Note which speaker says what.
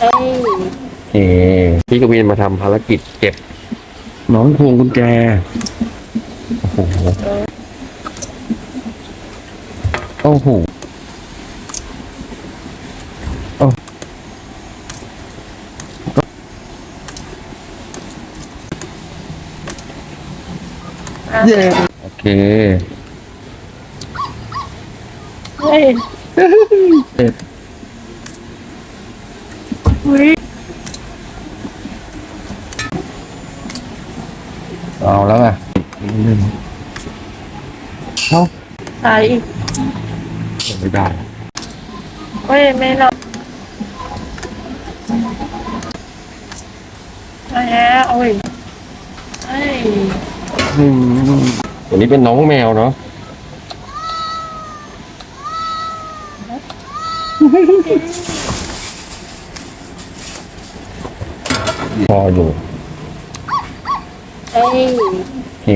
Speaker 1: เอ้ย
Speaker 2: เอพี่กวินมาทำภารกิจเก็บน้องพวงกุญแจ โอ้โห โอ้โหโอ้เย้โอเค
Speaker 1: เฮ้ย
Speaker 2: เสร็จ
Speaker 1: อุ้ย
Speaker 2: เอาแล้วไงเอ้า
Speaker 1: ใส่อีก
Speaker 2: ไม่ได้
Speaker 1: เฮ้ยไม่รอดมาแล้วโอ้ยเอ้ย
Speaker 2: อืมวันนี้เป็นน้องแมวเนาะ พออยู่
Speaker 1: เอ้ย
Speaker 2: โอเค